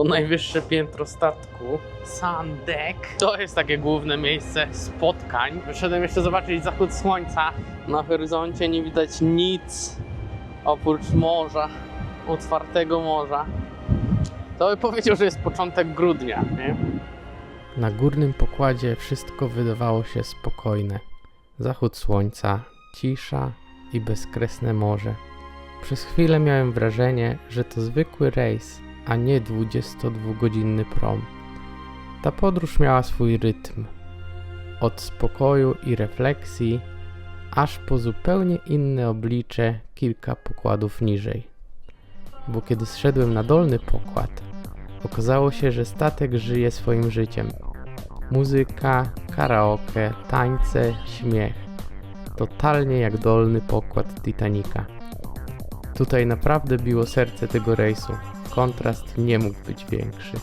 To najwyższe piętro statku. Sandek. To jest takie główne miejsce spotkań. Wyszedłem jeszcze zobaczyć zachód słońca. Na horyzoncie nie widać nic oprócz morza. Otwartego morza. To by powiedział, że jest początek grudnia, nie? Na górnym pokładzie wszystko wydawało się spokojne. Zachód słońca, cisza i bezkresne morze. Przez chwilę miałem wrażenie, że to zwykły rejs, a nie 22-godzinny prom. Ta podróż miała swój rytm. Od spokoju i refleksji, aż po zupełnie inne oblicze kilka pokładów niżej. Bo kiedy zszedłem na dolny pokład, okazało się, że statek żyje swoim życiem. Muzyka, karaoke, tańce, śmiech. Totalnie jak dolny pokład Titanica. Tutaj naprawdę biło serce tego rejsu. Kontrast nie mógł być większy.